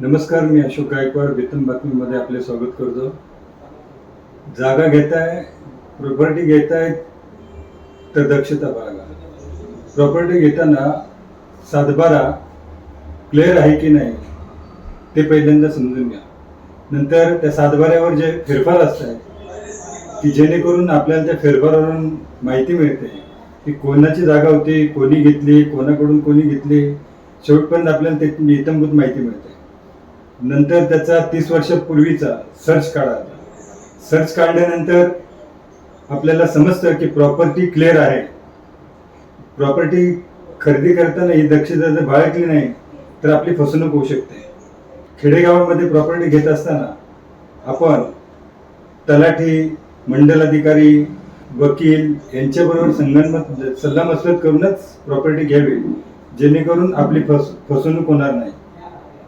नमस्कार मी अशोक गायकवाड वेतन बातमीमध्ये आपले स्वागत करतो. जागा घेताय प्रॉपर्टी घेताय तर दक्षता बाळगा प्रॉपर्टी घेताना सातबारा क्लिअर आहे की नाही ते पहिल्यांदा समजून घ्या. नंतर त्या सातबाऱ्यावर जे फेरफार असतात की जेणेकरून आपल्याला त्या फेरफारावरून माहिती मिळते की कोणाची जागा होती कोणी घेतली कोणाकडून कोणी घेतली शेवटपर्यंत आपल्याला त्याची इतंभूत माहिती मिळते. नंतर त्याचा तीस वर्षापूर्वीचा सर्च काढायचा सर्च काढल्यानंतर आपल्याला समजतं की प्रॉपर्टी क्लिअर आहे. प्रॉपर्टी खरेदी करताना ही दक्षता जर बाळगली नाही तर आपली फसवणूक होऊ शकते. खेडेगावामध्ये प्रॉपर्टी घेत असताना आपण तलाठी मंडलाधिकारी वकील यांच्याबरोबर संगणमत सल्लामसलत करूनच प्रॉपर्टी घ्यावी जेणेकरून आपली फस फसवणूक होणार नाही.